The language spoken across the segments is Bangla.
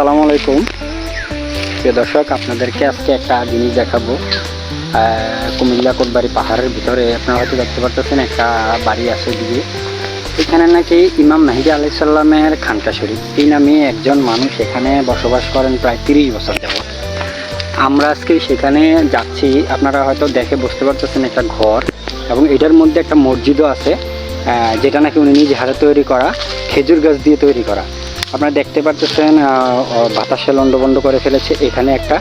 আসসালামু আলাইকুম। প্রিয় দর্শক, আপনাদেরকে আজকে একটা জিনিস দেখাবো। কুমিল্লা কোটবাড়ি পাহাড়ের ভিতরে আপনারা হয়তো দেখতে পারতেছেন, একটা বাড়ি আছে দিকে এখানে নাকি ইমাম নাহিদি আলাইসাল্লামের খানকা শরীফ। এই নামে একজন মানুষ এখানে বসবাস করেন প্রায় তিরিশ বছর যাবত আমরা আজকে সেখানে যাচ্ছি, আপনারা হয়তো দেখে বুঝতে পারতেছেন একটা ঘর, এবং এটার মধ্যে একটা মসজিদও আছে যেটা নাকি উনি নিজে হাতে তৈরি করা, খেজুর গাছ দিয়ে তৈরি করা। আপনারা দেখতে পাচ্ছেন বাতাসে লন্ডবন্ড করে ফেলেছে। এখানে একটা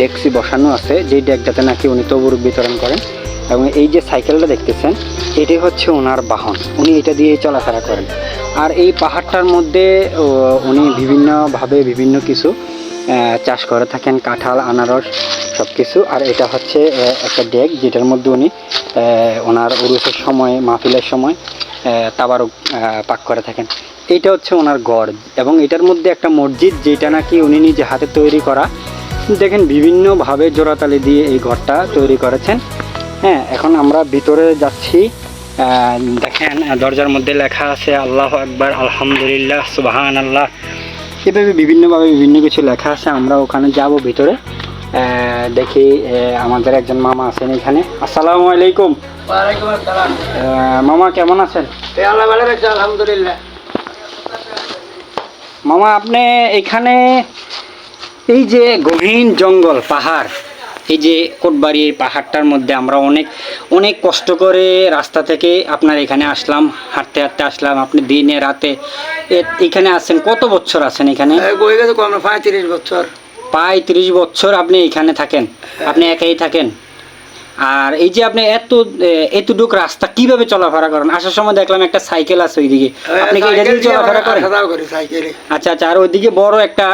ডেক্সি বসানো আছে, যেই ডেকটাতে নাকি উনি তবুর বিতরণ করেন। এবং এই যে সাইকেলটা দেখতেছেন, এটি হচ্ছে ওনার বাহন। উনি এটা দিয়ে চলাফেরা করেন। আর এই পাহাড়টার মধ্যে উনি বিভিন্নভাবে বিভিন্ন কিছু চাষ করে থাকেন, কাঁঠাল, আনারস সব কিছু আর এটা হচ্ছে একটা ডেক যেটার মধ্যে উনি ওনার উরুসের সময়, মাহফিলের সময় তাবারক পাক করে থাকেন। এইটা হচ্ছে ওনার গড় এবং এটার মধ্যে একটা মসজিদ যেটা নাকি উনি নিজে হাতে তৈরি করা। দেখেন, বিভিন্নভাবে জোড়াতালি দিয়ে এই ঘরটা তৈরি করেছেন। হ্যাঁ এখন আমরা ভিতরে যাচ্ছি। দেখেন দরজার মধ্যে লেখা আছে আল্লাহ আকবার আলহামদুলিল্লাহ সুবাহান আল্লাহ এভাবে বিভিন্নভাবে বিভিন্ন কিছু লেখা আছে আমরা ওখানে যাব ভিতরে। দেখি আমাদের একজন মামা আছেন এখানে। আসসালামু আলাইকুম। মামা কেমন আছেন? আলহামদুলিল্লাহ। মামা আপনি এখানে এই যে গহীন জঙ্গল পাহাড় এই যে কোটবাড়ি এই পাহাড়টার মধ্যে আমরা অনেক অনেক কষ্ট করে রাস্তা থেকে আপনার এখানে আসলাম হাঁটতে হাঁটতে আসলাম আপনি দিনে রাতে এখানে আছেন কত বছর আছেন এখানে? পঁয়ত্রিশ বছর। প্রায় তিরিশ বছর আপনি এখানে থাকেন আপনি একাই থাকেন। আর এই যে আপনি এত এতটুক রাস্তা কীভাবে চলাফেরা করেন? আসার সময় দেখলাম একটা সাইকেল আছে ওইদিকে। আপনি কি এটা দিয়ে চলাফেরা করেন? আচ্ছা আচ্ছা আর ওইদিকে বড় একটা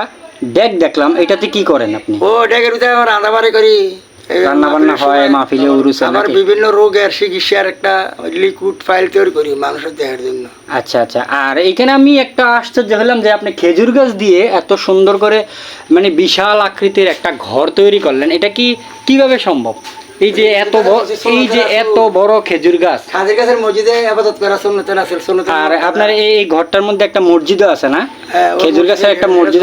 ডেক দেখলাম এটাতে কি করেন আপনি? ও ডেকের ভিতরে আমার রান্না বাড়ি করি রান্না বান্না হয় মাহফিলে উরুসে আমার? বিভিন্ন রোগের চিকিৎসার একটা লিকুইড ফাইল তৈরি করি মানুষের দেহের জন্য। আচ্ছা আচ্ছা। আর এখানে আমি একটা আশ্চর্য হলাম যে আপনি খেজুর গাছ দিয়ে এত সুন্দর করে মানে বিশাল আকৃতির একটা ঘর তৈরি করলেন এটা কি কীভাবে সম্ভব? এই যে এত এই যে এত বড় খেজুর গাছ। খাদের গাছের মসজিদে আবাদত করা সুন্নতের আছে আর আপনার এই ঘরটার মধ্যে একটা মসজিদও আছে না? হ্যাঁ, খেজুর গাছের একটা মসজিদ